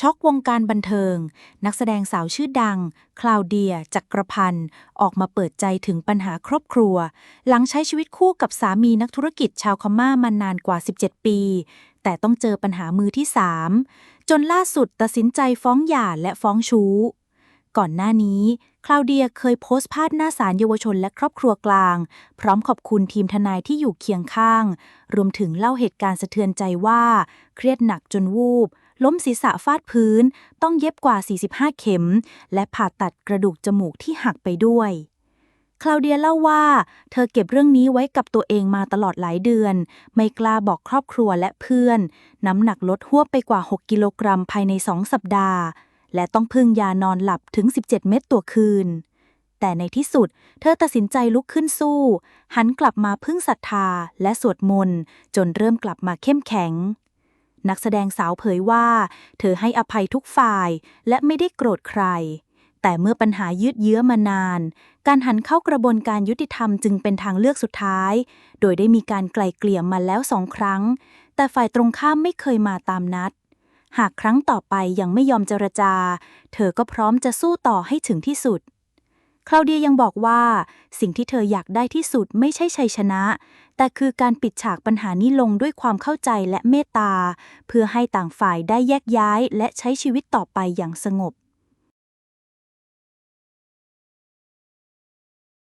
ช็อกวงการบันเทิง นักแสดงสาวชื่อดัง คลาวเดีย จักรพันธ์ ออกมาเปิดใจถึงปัญหาครอบครัว หลังใช้ชีวิตคู่กับสามีนักธุรกิจชาวพม่ามานานกว่า 17 ปี แต่ต้องเจอปัญหามือที่ 3 จนล่าสุดตัดสินใจฟ้องหย่าและฟ้องชู้ ก่อนหน้านี้ คลาวเดียเคยโพสต์ภาพหน้าศาลเยาวชนและครอบครัวกลาง พร้อมขอบคุณทีมทนายที่อยู่เคียงข้าง รวมถึงเล่าเหตุการณ์สะเทือนใจว่า เครียดหนักจนวูบ ล้มศีรษะฟาดพื้น ต้องเย็บกว่า 45 เข็ม และผ่าตัดกระดูกจมูกที่หักไปด้วย คลาวเดียเล่าว่า เธอเก็บเรื่องนี้ไว้กับตัวเองมาตลอดหลายเดือน ไม่กล้าบอกครอบครัวและเพื่อน น้ำหนักลดหัวไปกว่า 6 กิโลกรัมภายใน2สัปดาห์ และต้องพึ่งยานอนหลับถึง 17 เม็ดต่อคืนแต่ในที่สุด เธอตัดสินใจลุกขึ้นสู้ หันกลับมาพึ่งศรัทธาและสวดมนต์ จนเริ่มกลับมาเข้มแข็ง นักแสดงสาวเผยว่า เธอให้อภัยทุกฝ่ายและไม่ได้โกรธใคร แต่เมื่อปัญหายืดเยื้อมานาน การหันเข้ากระบวนการยุติธรรมจึงเป็นทางเลือกสุดท้าย โดยได้มีการไกล่เกลี่ยมาแล้วสองครั้ง แต่ฝ่ายตรงข้ามไม่เคยมาตามนัด หากครั้งต่อไปยังไม่ยอมเจรจา เธอก็พร้อมจะสู้ต่อให้ถึงที่สุด คลาวเดียยังบอกว่า สิ่งที่เธออยากได้ที่สุดไม่ใช่ชัยชนะ แต่คือการปิดฉากปัญหานี้ลงด้วยความเข้าใจและเมตตา เพื่อให้ต่างฝ่ายได้แยกย้ายและใช้ชีวิตต่อไปอย่างสงบ